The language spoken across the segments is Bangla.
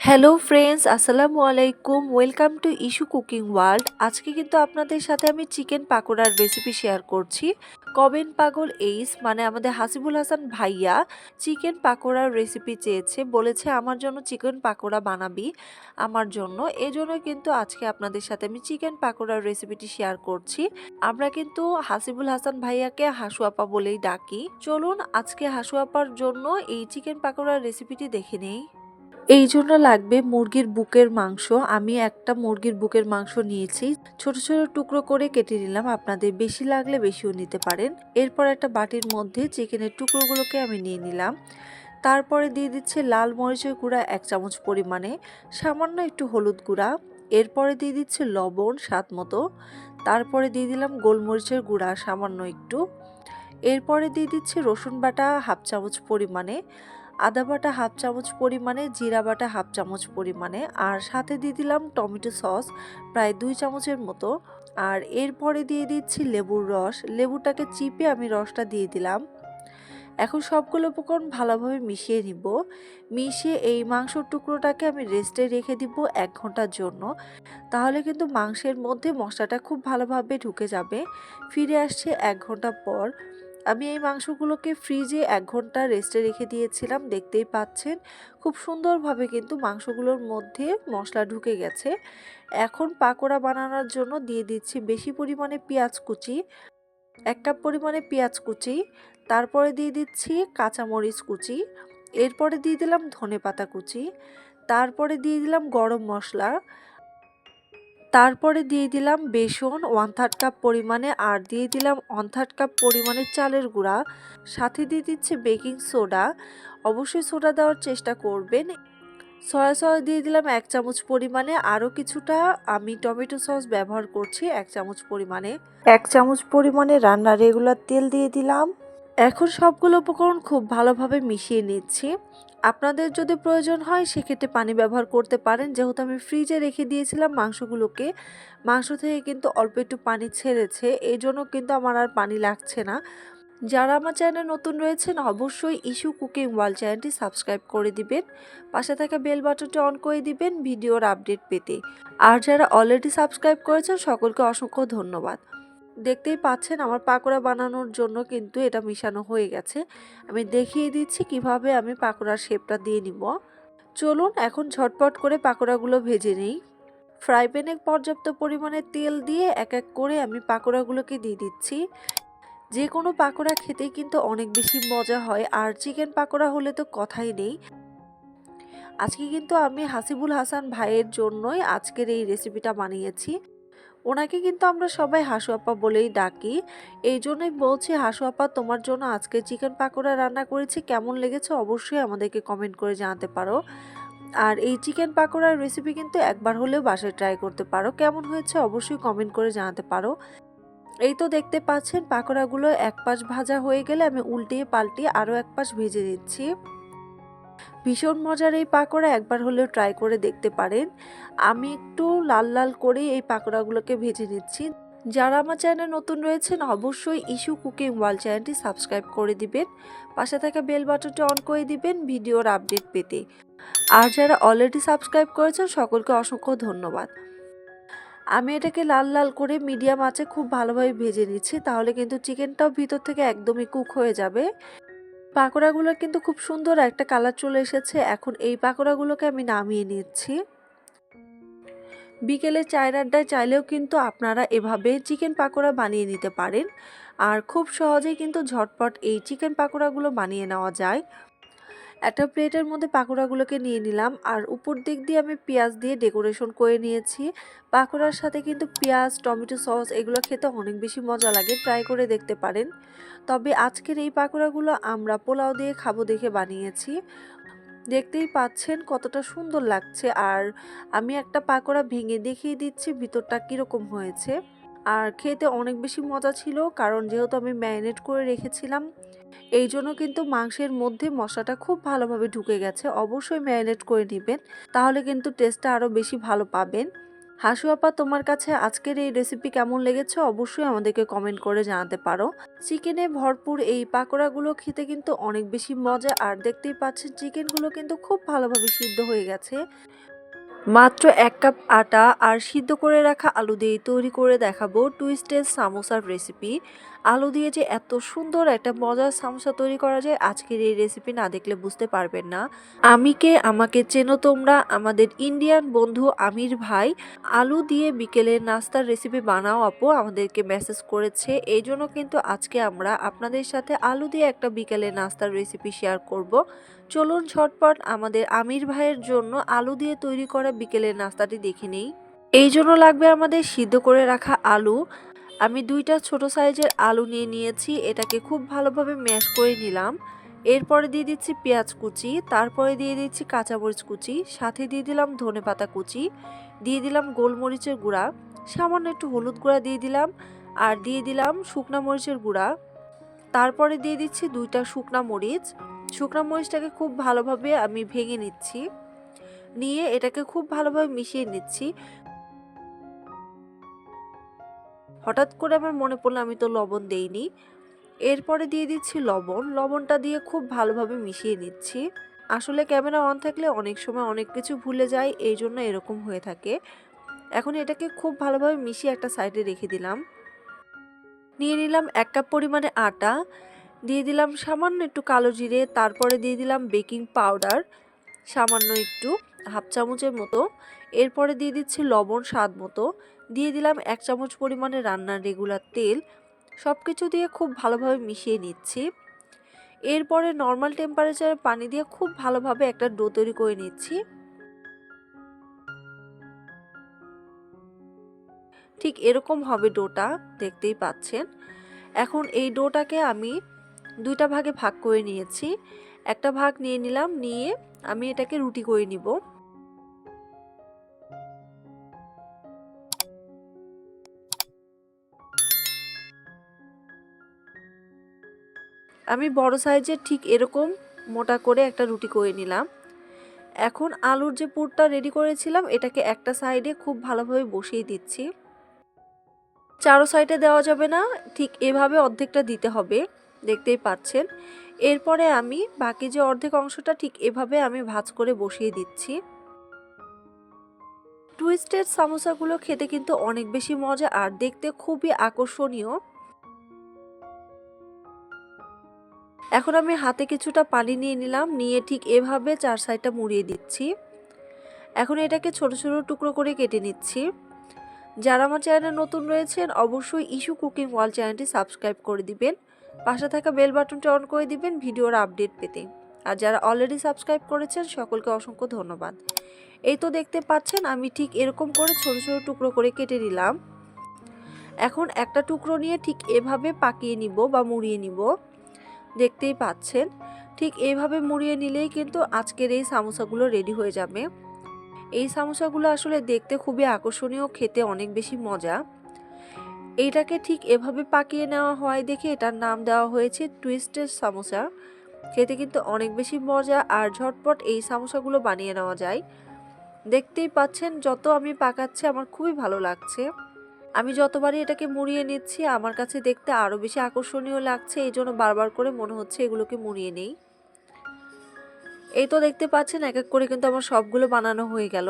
হ্যালো ফ্রেন্ডস আসসালামু আলাইকুম welcome to issue cooking world আজকে কিন্তু আপনাদের সাথে আমি চিকেন পাকোড়ার রেসিপি শেয়ার করছি। কবেন পাগল এইস মানে আমাদের হাসিবুল হাসান ভাইয়া চিকেন পাকোড়ার রেসিপি চেয়েছে, বলেছে আমার জন্য চিকেন পাকোড়া বানাবি আমার জন্য। এজন্য কিন্তু আজকে আপনাদের সাথে আমি চিকেন পাকোড়ার রেসিপিটি শেয়ার করছি। আমরা কিন্তু হাসিবুল হাসান ভাইয়াকে হাসু আপা বলেই ডাকি। চলুন আজকে হাসু আপার জন্য এই চিকেন পাকোড়ার রেসিপিটি দেখে নেই। এই জন্য লাগবে মুরগির বুকের মাংস। আমি একটা মুরগির বুকের মাংস নিয়েছি। ছোট ছোট টুকরো করে কেটে নিলাম। আপনাদের বেশি লাগলে বেশিও নিতে পারেন। এরপর একটা বাটির মধ্যে চিকেনের টুকরোগুলোকে আমি নিয়ে নিলাম। তারপরে দিয়ে দিচ্ছে লাল মরিচের গুঁড়া এক চামচ পরিমাণে, সামান্য একটু হলুদ গুঁড়া। এরপরে দিয়ে দিচ্ছে লবণ স্বাদ মতো। তারপরে দিয়ে দিলাম গোলমরিচের গুঁড়া সামান্য একটু। এরপরে দিয়ে দিচ্ছে রসুন বাটা হাফ চামচ পরিমাণে। আদা বাটা হাফ চামচ পরিমাণে, জিরা বাটা হাফ চামচ পরিমাণে, আর সাথে দিয়ে দিলাম টমেটো সস প্রায় দুই চামচের মতো। আর এরপরে দিয়ে দিচ্ছি লেবুর রস। লেবুটাকে চিপে আমি রসটা দিয়ে দিলাম। এখন সবগুলো উপকরণ ভালোভাবে মিশিয়ে নিব। মিশিয়ে এই মাংসর টুকরোটাকে আমি রেস্টে রেখে দিব এক ঘণ্টার জন্য। তাহলে কিন্তু মাংসের মধ্যে মশলাটা খুব ভালোভাবে ঢুকে যাবে। ফিরে আসছে এক ঘণ্টা পর। আমি এই মাংসগুলোকে ফ্রিজে এক ঘণ্টা রেস্টে রেখে দিয়েছিলাম, দেখতেই পাচ্ছেন। খুব সুন্দরভাবে কিন্তু মাংসগুলোর মধ্যে মশলা ঢুকে গেছে। এখন পাকোড়া বানানোর জন্য দিয়ে দিচ্ছি বেশি পরিমাণে পেঁয়াজ কুচি, এক কাপ পরিমাণে পেঁয়াজ কুচি, তারপরে দিয়ে দিচ্ছি কাঁচামরিচ কুচি, এরপরে দিয়ে দিলাম ধনে পাতা কুচি, তারপরে দিয়ে দিলাম গরম মশলা তারপরে দিয়ে দিলাম বেসন ওয়ান থার্ড কাপ পরিমাণে, আর দিয়ে দিলাম ওয়ান থার্ড কাপ পরিমাণে চালের গুঁড়া। সাথে দিয়ে দিচ্ছে বেকিং সোডা অবশ্যই সোডা দেওয়ার চেষ্টা করবেন। সয়া সয়া দিয়ে দিলাম এক চামচ পরিমাণে। আরও কিছুটা আমি টমেটো সস ব্যবহার করছি এক চামচ পরিমাণে। এক চামচ পরিমাণে রান্নার রেগুলার তেল দিয়ে দিলাম। এখন সবগুলো উপকরণ খুব ভালোভাবে মিশিয়ে নিচ্ছি। আপনাদের যদি প্রয়োজন হয়, সেক্ষেত্রে পানি ব্যবহার করতে পারেন। যেহেতু আমি ফ্রিজে রেখে দিয়েছিলাম মাংসগুলোকে, মাংস থেকে কিন্তু অল্প একটু পানি ছেড়েছে এই জন্য কিন্তু আমার আর পানি লাগছে না। যারা আমার চ্যানেলে নতুন রয়েছেন, অবশ্যই ইস্যু কুকিং ওয়াল চ্যানেলটি সাবস্ক্রাইব করে দিবেন। পাশে থাকা বেল বাটনটি অন করে দিবেন ভিডিওর আপডেট পেতে। আর যারা অলরেডি সাবস্ক্রাইব করেছেন, সকলকে অসংখ্য ধন্যবাদ। দেখতেই পাচ্ছেন আমার পাকোড়া বানানোর জন্য কিন্তু এটা মিশানো হয়ে গেছে। আমি দেখিয়ে দিচ্ছি কীভাবে আমি পাকোড়ার শেপটা দিয়ে নিব। চলুন এখন ঝটপট করে পাকোড়াগুলো ভেজে নিই। ফ্রাই প্যানে পর্যাপ্ত পরিমাণে তেল দিয়ে এক এক করে আমি পাকোড়াগুলোকে দিয়ে দিচ্ছি। যে কোনো পাকোড়া খেতেই কিন্তু অনেক বেশি মজা হয় আর চিকেন পাকোড়া হলে তো কথাই নেই। আজকে কিন্তু আমি হাসিবুল হাসান ভাইয়ের জন্যই আজকের এই রেসিপিটা বানিয়েছি। ওনাকে কিন্তু আমরা সবাই হাসু আপা বলেই ডাকি। এই জন্যই বলছি, হাসু আপা তোমার জন্য আজকে চিকেন পাকোড়া রান্না করেছি। কেমন লেগেছে অবশ্যই আমাদেরকে কমেন্ট করে জানাতে পারো। আর এই চিকেন পাকোড়ার রেসিপি কিন্তু একবার হলেও বাসায় ট্রাই করতে পারো। কেমন হয়েছে অবশ্যই কমেন্ট করে জানাতে পারো। এই তো দেখতে পাচ্ছেন, পাকোড়াগুলো এক পাশ ভাজা হয়ে গেলে আমি উল্টিয়ে পাল্টিয়ে আরও এক পাশ ভেজে নিচ্ছি। ভীষণ মজার এই পাকোড়া একবার হলেও ট্রাই করে দেখতে পারেন। আমি একটু লাল লাল করে এই পাকোড়াগুলোকে ভেজে নিচ্ছি। যারা আমার চ্যানেলে নতুন রয়েছেন, অবশ্যই ইস্যু কুকিং ওয়াল চ্যানেলটি সাবস্ক্রাইব করে দিবেন। পাশে থাকা বেল বাটনটি অন করে দিবেন ভিডিওর আপডেট পেতে। আর যারা অলরেডি সাবস্ক্রাইব করেছেন, সকলকে অসংখ্য ধন্যবাদ। আমি এটাকে লাল লাল করে মিডিয়াম আঁচে খুব ভালোভাবে ভেজে নিচ্ছি, তাহলে কিন্তু চিকেনটাও ভিতর থেকে একদমই কুক হয়ে যাবে। পাকোড়াগুলো কিন্তু খুব সুন্দর একটা কালার চলে এসেছে। এখন এই পাকোড়াগুলোকে আমি নামিয়ে নিচ্ছি। বিকেলে চায়ের আড্ডায় চাইলেও কিন্তু আপনারা এভাবে চিকেন পাকোড়া বানিয়ে নিতে পারেন। আর খুব সহজেই কিন্তু ঝটপট এই চিকেন পাকোড়াগুলো বানিয়ে নেওয়া যায়। একটা প্লেটের মধ্যে পাকোড়াগুলোকে নিয়ে নিলাম। আর উপর দিক দিয়ে আমি পেঁয়াজ দিয়ে ডেকোরেশন করে নিয়েছি। পাকোড়ার সাথে কিন্তু পেঁয়াজ, টমেটো সস এগুলো খেতে অনেক বেশি মজা লাগে। ট্রাই করে দেখতে পারেন। তবে আজকের এই পাকোড়াগুলো আমরা পোলাও দিয়ে খাব দেখে বানিয়েছি। দেখতেই পাচ্ছেন কতটা সুন্দর লাগছে। আর আমি একটা পাকোড়া ভেঙে দেখিয়ে দিচ্ছি ভিতরটা কীরকম হয়েছে। আর খেতে অনেক বেশি মজা ছিল, কারণ যেহেতু আমি ম্যারিনেট করে রেখেছিলাম এই জন্য কিন্তু মাংসের মধ্যে মশলাটা খুব ভালোভাবে ঢুকে গেছে। অবশ্যই ম্যারিনেট করে নেবেন, তাহলে কিন্তু টেস্টটা আরও বেশি ভালো পাবেন। হাসু আপা, তোমার কাছে আজকের এই রেসিপি কেমন লেগেছে? অবশ্যই আমাদেরকে কমেন্ট করে জানাতে পারো। চিকেনে ভরপুর এই পাকোড়াগুলো খেতে কিন্তু অনেক বেশি মজা, আর দেখতেই পাচ্ছেন চিকেনগুলো কিন্তু খুব ভালোভাবে সিদ্ধ হয়ে গেছে। মাত্র এক কাপ আটা আর সিদ্ধ করে রাখা আলু দিয়ে তৈরি করে দেখাবো টুইস্টেড সামোসার রেসিপি। আলু দিয়ে যে এত সুন্দর একটা মজার সামোসা তৈরি করা যায়, আজকের এই রেসিপি না দেখলে বুঝতে পারবেন না। আমিকে আমাকে চেনো তোমরা? আমাদের ইন্ডিয়ান বন্ধু আমির ভাই। আলু দিয়ে বিকেলের নাস্তার রেসিপি বানাও আপু, আমাদেরকে মেসেজ করেছে। এই জন্য কিন্তু আজকে আমরা আপনাদের সাথে আলু দিয়ে একটা বিকেলের নাস্তার রেসিপি শেয়ার করব। চলুন ঝটপট আমাদের আমির ভাইয়ের জন্য আলু দিয়ে তৈরি করা বিকেলের নাস্তাটি দেখে নেই। এই জন্য লাগবে আমাদের সিদ্ধ করে রাখা আলু। আমি দুইটা ছোট সাইজের আলু নিয়ে নিয়েছি, এটাকে খুব ভালোভাবে ম্যাশ করে নিলাম। এরপরে দিয়ে দিচ্ছি পেঁয়াজ কুচি, তারপরে দিয়ে দিচ্ছি কাঁচামরিচ কুচি, সাথে দিয়ে দিলাম ধনে পাতা কুচি, দিয়ে দিলাম গোলমরিচের গুঁড়া, সামান্য একটু হলুদ গুঁড়া দিয়ে দিলাম, আর দিয়ে দিলাম শুকনা মরিচের গুঁড়া। তারপরে দিয়ে দিচ্ছি দুইটা শুকনা মরিচ। শুকনা মরিচটাকে খুব ভালোভাবে আমি ভেঙে নিচ্ছি। নিয়ে এটাকে খুব ভালোভাবে মিশিয়ে নিচ্ছি। হঠাৎ করে আমার মনে পড়ল আমি তো লবণ দেইনি। এরপরে দিয়ে দিচ্ছি লবণ। লবণটা দিয়ে খুব ভালোভাবে মিশিয়ে নিচ্ছি। আসলে ক্যামেরা অন থাকলে অনেক সময় অনেক কিছু ভুলে যায়, এই জন্য এরকম হয়ে থাকে। এখন এটাকে খুব ভালোভাবে মিশিয়ে একটা সাইডে রেখে দিলাম। নিয়ে নিলাম এক কাপ পরিমাণে আটা। দিয়ে দিলাম সামান্য একটু কালো জিরে। তারপরে দিয়ে দিলাম বেকিং পাউডার, সামান্য একটু। হাফ চামচের মতো। এরপরে দিয়ে দিচ্ছি লবণ স্বাদ মতো। দিয়ে দিলাম এক চামচ পরিমাণে রান্নার রেগুলার তেল। সব কিছু দিয়ে খুব ভালোভাবে মিশিয়ে নিচ্ছি। এরপরে নর্মাল টেম্পারেচারে পানি দিয়ে খুব ভালোভাবে একটা ডো তৈরি করে নিচ্ছি। ঠিক এরকম হবে ডোটা দেখতেই পাচ্ছেন। এখন এই ডোটাকে আমি দুইটা ভাগে ভাগ করে নিয়েছি। একটা ভাগ নিয়ে নিলাম, নিয়ে আমি এটাকে রুটি করে নিব। আমি বড় সাইজের ঠিক এরকম মোটা করে একটা রুটি করে নিলাম। এখন আলুর যে পুরটা রেডি করেছিলাম, এটাকে একটা সাইডে খুব ভালোভাবে বসিয়ে দিচ্ছি। চারো সাইডে দেওয়া যাবে না, ঠিক এভাবে অর্ধেকটা দিতে হবে, দেখতেই পাচ্ছেন। এরপরে আমি বাকি যে অর্ধেক অংশটা, ঠিক এভাবে আমি ভাজ করে বসিয়ে দিচ্ছি। টুইস্টেড সামোসাগুলো খেতে কিন্তু অনেক বেশি মজা, আর দেখতে খুবই আকর্ষণীয়। এখন আমি হাতে কিছুটা পানি নিয়ে নিলাম, নিয়ে ঠিক এভাবে চার সাইডটা মুড়িয়ে দিচ্ছি। এখন এটাকে ছোট ছোট টুকরো করে কেটে নিচ্ছি। যারা আমার চ্যানেলে নতুন রয়েছেন, অবশ্যই ইস্যু কুকিং ওয়াল চ্যানেলটি সাবস্ক্রাইব করে দিবেন। পাশে থাকা বেল বাটনটি অন করে দিবেন ভিডিওর আপডেট পেতে। আর যারা অলরেডি সাবস্ক্রাইব করেছেন, সকলকে অসংখ্য ধন্যবাদ। এই তো দেখতে পাচ্ছেন, আমি ঠিক এরকম করে ছোট ছোট টুকরো করে কেটে নিলাম। এখন একটা টুকরো নিয়ে ঠিক এভাবে পাকিয়ে নিব বা মুড়িয়ে নিব। দেখতেই পাচ্ছেন। ঠিক এইভাবে মুড়িয়ে নিলেই কিন্তু আজকের এই সামোসাগুলো রেডি হয়ে যাবে। এই সামোসাগুলো আসলে দেখতে খুবই আকর্ষণীয়, খেতে অনেক বেশি মজা। এইটাকে ঠিক এভাবে পাকিয়ে নেওয়া হয় দেখে এটার নাম দেওয়া হয়েছে টুইস্টেড সামোসা খেতে কিন্তু অনেক বেশি মজা আর ঝটপট এই সামোসাগুলো বানিয়ে নেওয়া যায়। দেখতেই পাচ্ছেন, যত আমি পাকাচ্ছি আমার খুবই ভালো লাগছে। আমি যতবারই এটাকে মুড়িয়ে নিচ্ছি, আমার কাছে দেখতে আরও বেশি আকর্ষণীয় লাগছে, এই জন্য বারবার করে মনে হচ্ছে এগুলোকে মুড়িয়ে নেই। এই তো দেখতে পাচ্ছেন, এক এক করে কিন্তু আমার সবগুলো বানানো হয়ে গেল।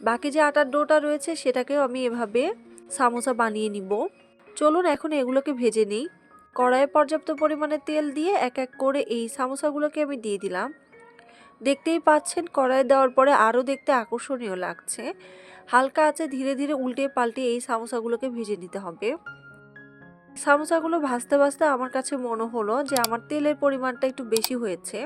বাকি যে আটার ডোটা রয়েছে, সেটাকেও আমি এভাবে সামোসা বানিয়ে নিব। চলুন এখন এগুলোকে ভেজে নিই। কড়াইয়ে পর্যাপ্ত পরিমাণে তেল দিয়ে এক এক করে এই সামোসাগুলোকে আমি দিয়ে দিলাম। দেখতেই পাচ্ছেন, কড়াই দেওয়ার পরে আরও দেখতে আকর্ষণীয় লাগছে। হালকা আছে, ধীরে ধীরে উল্টে পাল্টে এই সামোসাগুলোকে ভেজে নিতে হবে। সামোসাগুলো ভাজতে ভাজতে আমার কাছে মনে হলো যে আমার তেলের পরিমাণটা একটু বেশি হয়েছে।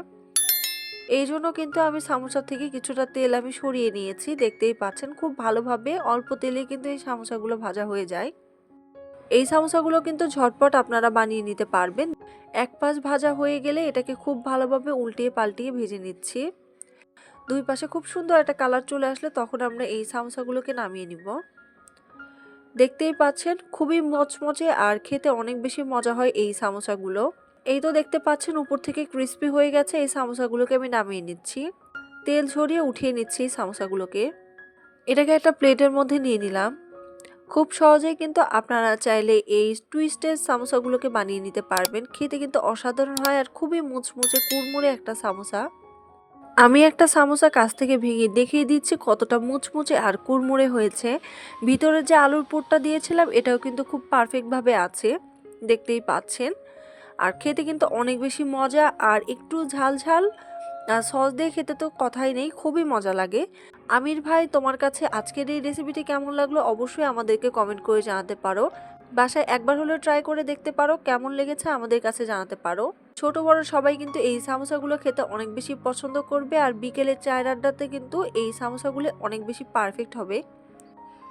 এই জন্য কিন্তু আমি সামোসা থেকে কিছুটা তেল আমি সরিয়ে নিয়েছি। দেখতেই পাচ্ছেন, খুব ভালোভাবে অল্প তেলে কিন্তু এই সামোসাগুলো ভাজা হয়ে যায়। এই সামোসাগুলো কিন্তু ঝটপট আপনারা বানিয়ে নিতে পারবেন। এক পাশ ভাজা হয়ে গেলে এটাকে খুব ভালোভাবে উল্টিয়ে পাল্টিয়ে ভেজে নিচ্ছি। দুই পাশে খুব সুন্দর একটা কালার চলে আসলে তখন আমরা এই সামোসাগুলোকে নামিয়ে নিব। দেখতেই পাচ্ছেন, খুবই মচমচে আর খেতে অনেক বেশি মজা হয় এই সামোসাগুলো। এই তো দেখতে পাচ্ছেন, উপর থেকে ক্রিস্পি হয়ে গেছে, এই সামোসাগুলোকে আমি নামিয়ে নিচ্ছি। তেল ঝরিয়ে উঠিয়ে নিচ্ছি এই সামোসাগুলোকে। এটাকে একটা প্লেটের মধ্যে নিয়ে নিলাম। খুব সহজেই কিন্তু আপনারা চাইলে এই টুইস্টের সামোসাগুলোকে বানিয়ে নিতে পারবেন। খেতে কিন্তু অসাধারণ হয় আর খুবই মুচমুচে, কুড়মুড়ে একটা সামোসা। আমি একটা সামোসা কাছ থেকে ভেঙে দেখিয়ে দিচ্ছি কতটা মুচমুচে আর কুড়মুড়ে হয়েছে। ভিতরে যে আলুর পুরটা দিয়েছিলাম, এটাও কিন্তু খুব পারফেক্টভাবে আছে, দেখতেই পাচ্ছেন। আর খেতে কিন্তু অনেক বেশি মজা আর একটু ঝাল ঝাল। সস দিয়ে খেতে তো কথাই নেই, খুবই মজা লাগে। আমির ভাই, তোমার কাছে আজকের এই রেসিপিটি কেমন লাগল অবশ্যই আমাদেরকে কমেন্ট করে জানাতে পারো। বাসায় একবার হলেও ট্রাই করে দেখতে পারো, কেমন লেগেছে আমাদের কাছে জানাতে পারো। ছোট, বড় সবাই কিন্তু এই সামোসাগুলো খেতে অনেক বেশি পছন্দ করবে আর বিকেলের চায়ের আড্ডাতে কিন্তু এই সামোসাগুলো অনেক বেশি পারফেক্ট হবে।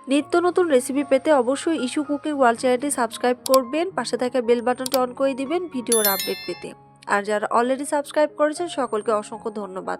নিত্য নতুন রেসিপি পেতে অবশ্যই ইস্যু কুকিং ওয়ার্ল্ড চ্যানেলটি সাবস্ক্রাইব করবেন, পাশে থাকা বেল বাটনটা অন করে দিবেন ভিডিওর আপডেট পেতে। আর যারা অলরেডি সাবস্ক্রাইব করেছেন, সকলকে অসংখ্য ধন্যবাদ।